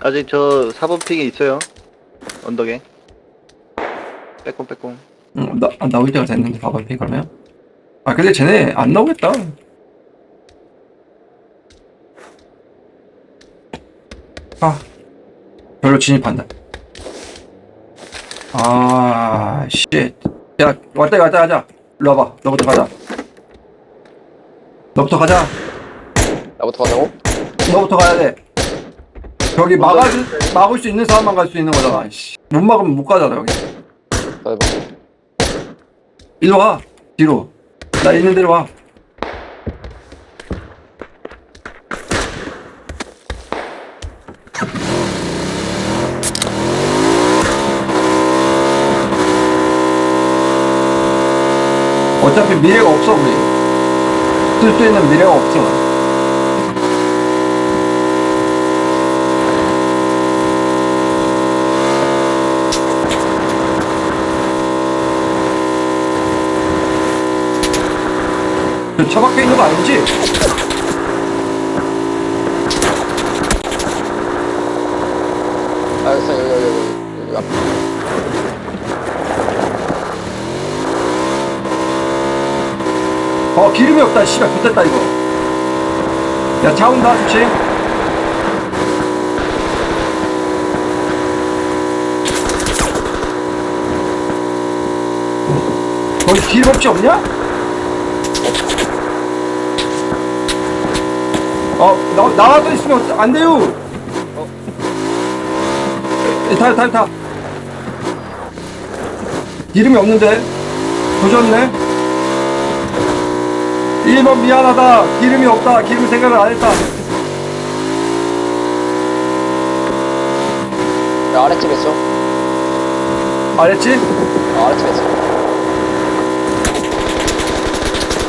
아직 저 4번 픽에 있어요. 언덕에. 빼꼼 빼꼼. 응, 나, 아, 나올 때가 됐는데 봐봐 피 그러면. 아 근데 쟤네 안 나오겠다. 아 별로 진입한다. 아 쉣 야 왔다 왔다 가자. 일로 와봐. 너부터 가자. 너부터 가자. 나부터 가자고? 너부터 가야 돼 저기 막아 막을 수 있는 사람만 갈 수 있는 거잖아 씨. 못 막으면 못 가잖아 여기. 일로 와 뒤로. 나 있는 데로 와. 어차피 미래가 없어 우리. 쓸 수 있는 미래가 없어 저 차박혀 있는 거 아니지? 알겠어 여기 여기 여기 여기 앞에 어 기름이 없다 씨발 붙었다 이거 야차 온다 좋지? 거기 기름 없지 없냐? 어 나, 나와서 있으면 안 돼요 타, 타, 타. 기름이 없는데? 조졌네? 1번 미안하다. 기름이 없다. 기름 생각을 안 했다. 야 아랫집에 있어 알았지? 아 아랫집에 있어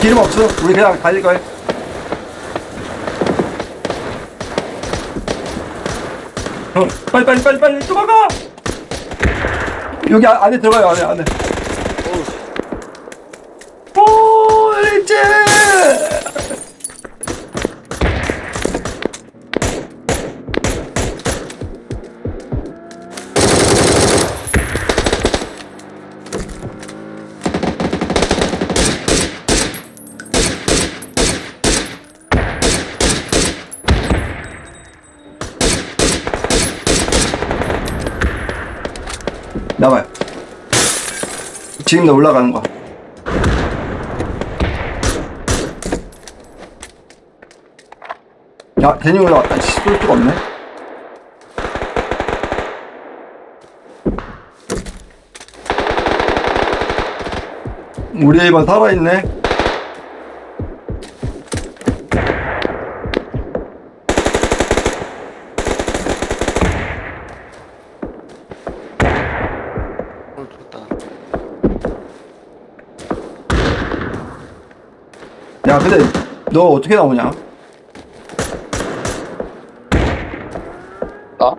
기름 없어. 우리 그냥 달릴 거야. 어, 빨리 빨리 빨리 빨리 도망가. 여기 아- 안에 들어가요 안에 안에. 나와요. 지금 나 올라가는 거. 야, 대니 올라왔다. 씨, 쏠 수가 없네. 우리 애만 살아있네. 야, 근데 너 어떻게 나오냐? 나?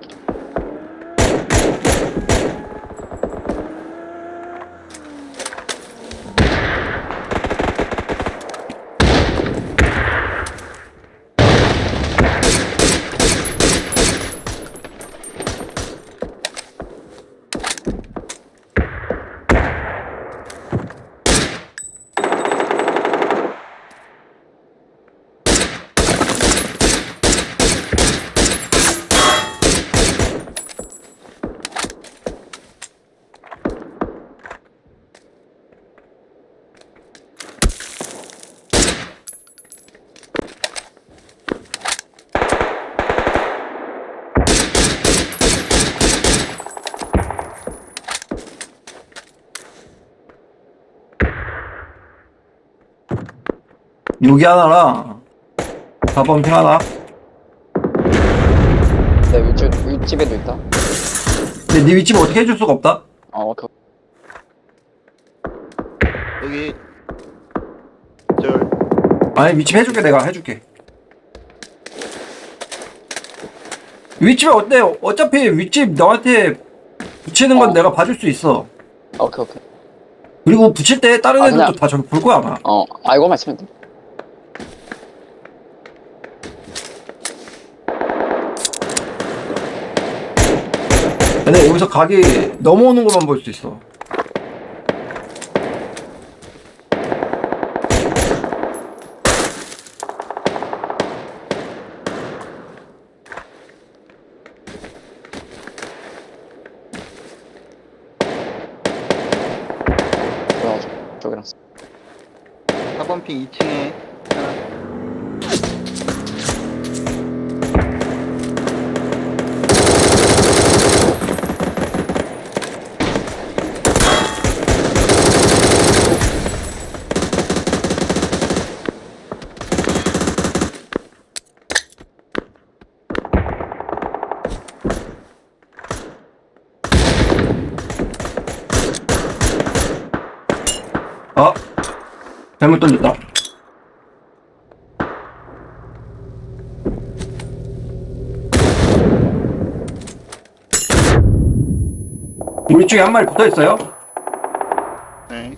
여기 하나랑 4번 핑 하나. 내 위쪽 윗집에도 있다 근데 네 위치 어떻게 해줄 수가 없다. 어 오케이 여기 절 아니 위치 해줄게 내가 해줄게. 윗집 어때? 어차피 윗집 너한테 붙이는 건 어. 내가 봐줄 수 있어. 오케이 오케이 그리고 붙일 때 다른 아, 애들도 그냥- 다 저기 볼 거야 아마. 어 알고만 있으면 돼 근데 여기서 각이 넘어오는 것만 볼 수 있어. 저기랑 4번 핑 2층에 하나. 아, 잘못 던졌다. 우리 쪽에 한 마리 붙어 있어요. 네.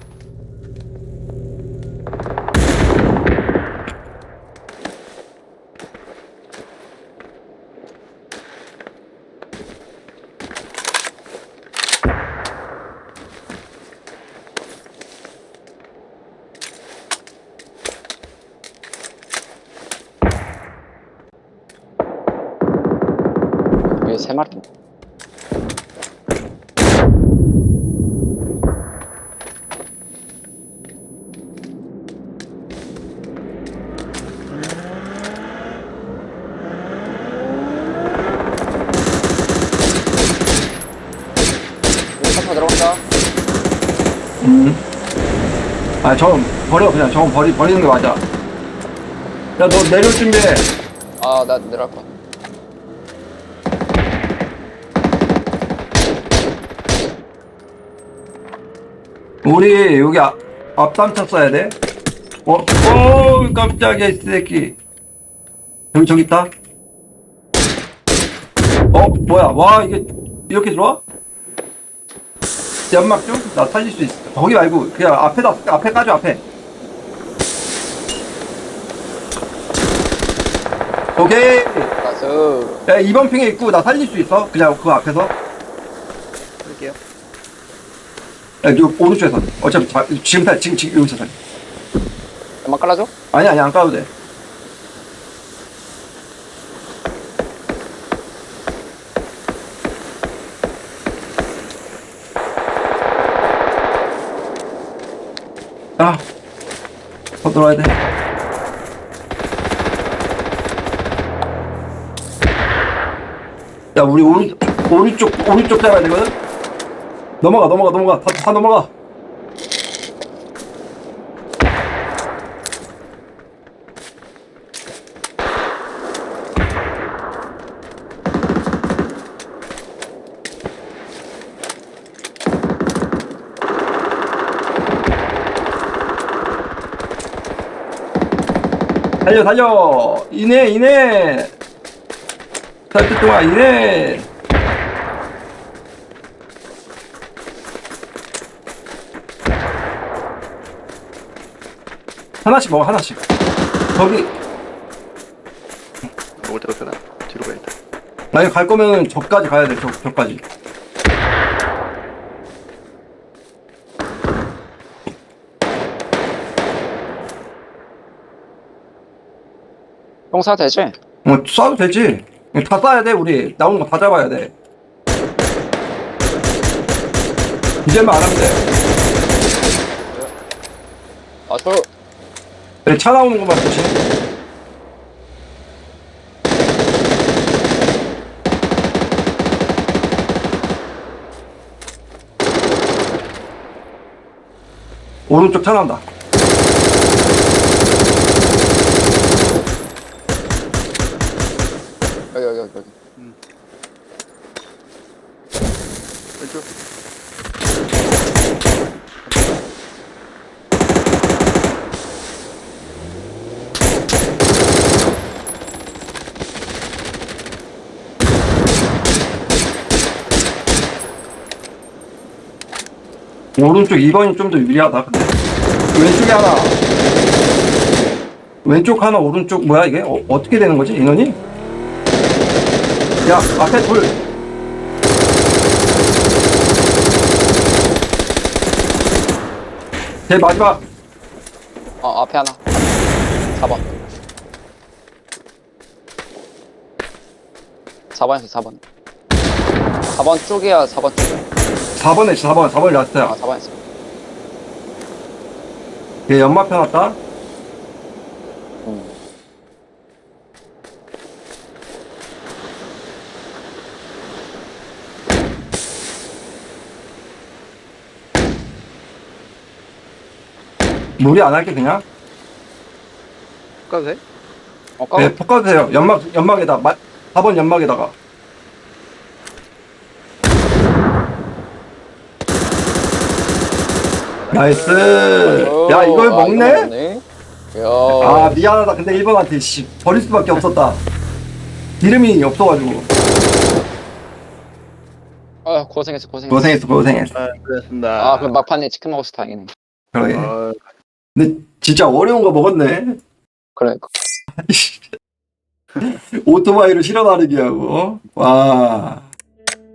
탑파 들어간다 음. 아, 저 버려 그냥 저거 버리 버리는 게 맞아. 야, 너 내려올 준비해. 아 나 내려갈 거야 우리 여기 앞, 앞담차 써야 돼. 어, 어, 깜짝이야, 이 새끼. 여기 저기 있다. 어, 뭐야? 와, 이게 이렇게 들어와? 연막 좀? 나 살릴 수 있어. 거기 말고 그냥 앞에다 앞에 까줘 앞에. 오케이. 나이스 야, 이번 핑에 있고 나 살릴 수 있어. 그냥 그 앞에서. 할게요. 야, 요 오른쪽에 서. 어차피 자, 지금 살 지금 지금 여기서 살. 연막 깔아줘? 아니 아니 안 까도 돼. 아, 더 들어와야 돼. 야, 우리 오른 오른쪽 오른쪽 잡아야 되거든. 넘어가 넘어가 넘어가. 다, 다 넘어가. 달려 달려. 이내 이내. 살때 동안 이내 하나씩 먹어 하나씩. 저기. 먹을 데가 없잖아. 뒤로 가야겠다. 만약 갈 거면은 저까지 가야 돼 저, 저까지. 똥 쏴도 되지? 어 쏴도 되지. 다 쏴야 돼 우리. 나오는 거 다 잡아야 돼. 이제만 안 하면 돼. 아 저 네, 차 나오는 것만 조심 오른쪽 차 나온다. 여기 여기 여기 여기. 왼쪽. 오른쪽 2번이 좀 더 유리하다 근데. 왼쪽에 하나. 왼쪽 하나 오른쪽 뭐야 이게? 어, 어떻게 되는 거지 인원이? 야 앞에 둘. 제일 마지막. 어 앞에 하나. 4번 4번에서 4번 4번 쪽이야 4번 쪽이야 4번에 있어 4번 4번이 아, 났어요 4번에서. 얘 연막 펴놨다 음. 무리 안 할게 그냥 가도 돼? 어, 까고. 네, poka주세요 연막 연막에다 마, 4번 연막에다가 나이스 야 이걸 아, 먹네? 이거 먹네? 야. 아 미안하다 근데 1번한테 씨 버릴 수밖에 없었다 이름이 없어가지고 아, 고생했어, 고생했어. 고생했어 고생했어 아, 그랬습니다. 아, 그 막판에 치킨 먹어서 다행이네. 그러게 어, 근데 진짜 어려운 거 먹었네 그래. 오토바이로 실어 나르기 하고 와